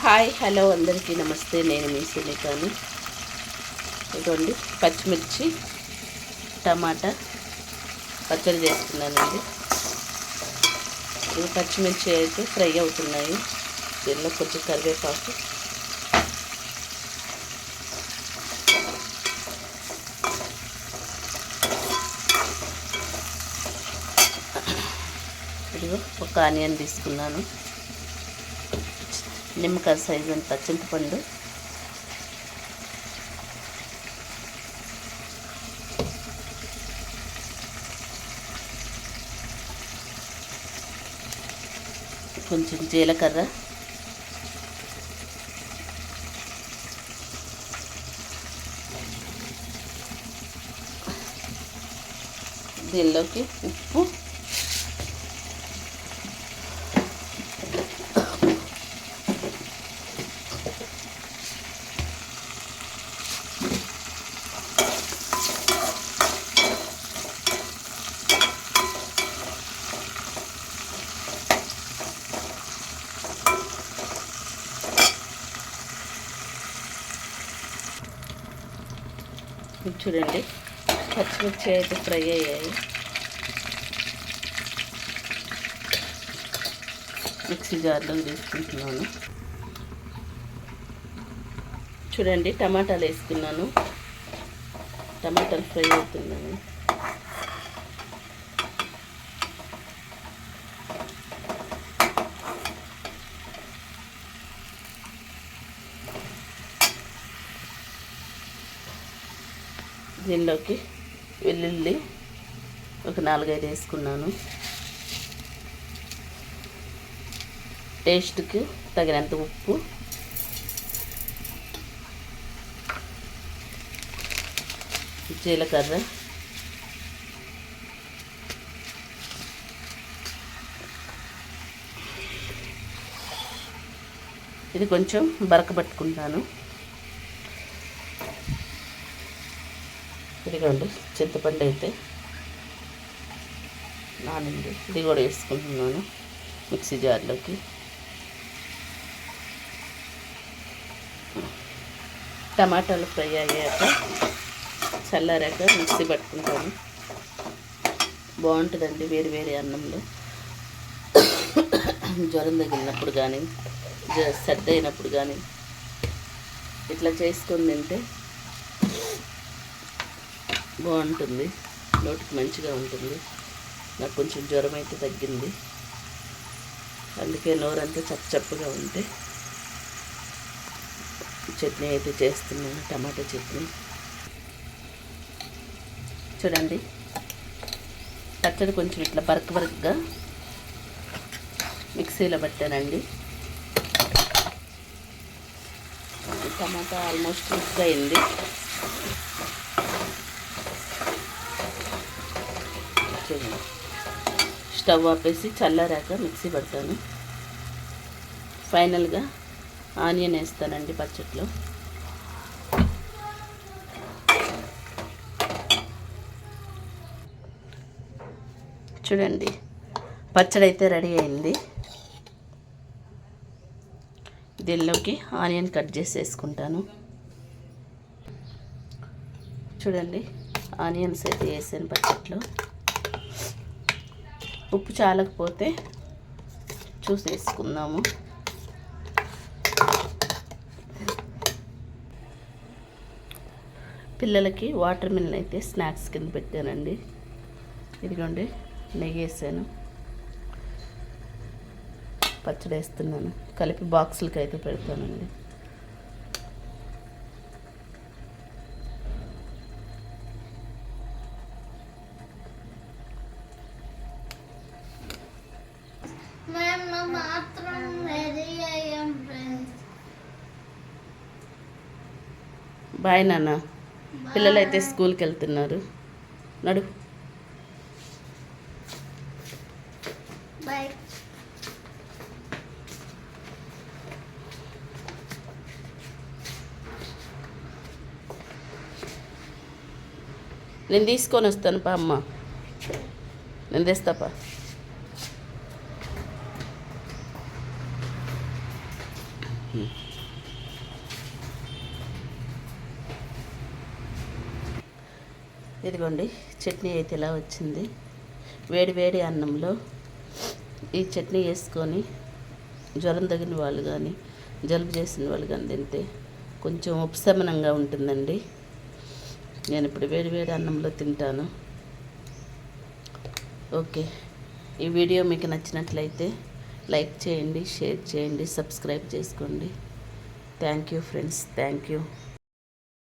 Hi hello అందరికీ నమస్తే. నేను మీ సునీతాను. ఇదిగోండి పచ్చిమిర్చి టమాటా పచ్చడి చేస్తున్నానండి. ఇవి పచ్చిమిర్చి అయితే ఫ్రై అవుతున్నాయి. దీనిలో కొంచెం కరివేపాకు. ఇదిగో ఒక ఆనియన్ తీసుకున్నాను. నిమ్మకాయ సైజ్ అంత చింతపండు. కొంచెం జీలకర్ర. దీనిలోకి ఉప్పు. ఇప్పుడు చూడండి పచ్చిమిర్చి అయితే ఫ్రై అయ్యాయి. మిక్సీ జార్లో తీసుకుంటున్నాను. చూడండి టమాటాలు వేసుకున్నాను. టమాటాలు ఫ్రై అవుతున్నాను దీనిలోకి వెల్లుల్లి ఒక నాలుగైదు వేసుకున్నాను. టేస్ట్కి తగినంత ఉప్పు. జీలకర్ర. ఇది కొంచెం బరకబట్టుకుంటాను. ఇదిగోండి చింతపండు అయితే నానింది. ఇది కూడా వేసుకుంటున్నాను మిక్సీ జార్లోకి. టమాటాలు ఫ్రై అయ్యాక చల్లారాక మిక్సీ పట్టుకుంటాను. బాగుంటుందండి వేరు వేరే అన్నంలో. జ్వరం తగిలినప్పుడు కానీ జ సర్ది అయినప్పుడు కానీ ఇట్లా చేసుకొని తింటే బాగుంటుంది. నోటికి మంచిగా ఉంటుంది. నాకు కొంచెం జ్వరం అయితే తగ్గింది. అందుకే నోరంతా చప్ప చప్పుగా ఉంటే చట్నీ అయితే చేస్తున్నాను టమాటా చట్నీ. చూడండి. పచ్చడి కొంచెం ఇట్లా బరక్ బరక్గా మిక్సీలో పట్టానండి. టమాటా ఆల్మోస్ట్ మిక్స్ అయింది. చేయండి. స్టవ్ ఆపేసి చల్లారాక మిక్సీ పడతాను. ఫైనల్గా ఆనియన్ వేస్తానండి పచ్చట్లో. చూడండి పచ్చడి అయితే రెడీ అయింది. దీనిలోకి ఆనియన్ కట్ చేసి వేసుకుంటాను. చూడండి ఆనియన్స్ అయితే వేసాను పచ్చట్లో. ఉప్పు చాలకపోతే చూసేసుకుందాము. పిల్లలకి వాటర్ మిల్ అయితే స్నాక్స్ కింద పెట్టానండి. ఇదిగోండి నెయ్యి వేసాను పచ్చడి వేస్తున్నాను కలిపి బాక్సులకి అయితే పెడతానండి. మాత్రం బాయ్ నాన్న. పిల్లలు అయితే స్కూల్కి వెళ్తున్నారు నడు. బాయ్. నేను తీసుకొని వస్తాను పా అమ్మ. నేను తెస్తాపా ఇదిగోండి చట్నీ అయితే ఇలా వచ్చింది. వేడి వేడి అన్నంలో ఈ చట్నీ వేసుకొని జ్వరం తగిన వాళ్ళు కానీ జలుబు చేసిన వాళ్ళు కానీ తింటే కొంచెం ఉపశమనంగా ఉంటుందండి. నేను ఇప్పుడు వేడి వేడి అన్నంలో తింటాను. ఓకే. ఈ వీడియో మీకు నచ్చినట్లయితే లైక్ చేయండి షేర్ చేయండి సబ్స్క్రైబ్ చేసుకోండి. Thank you friends thank you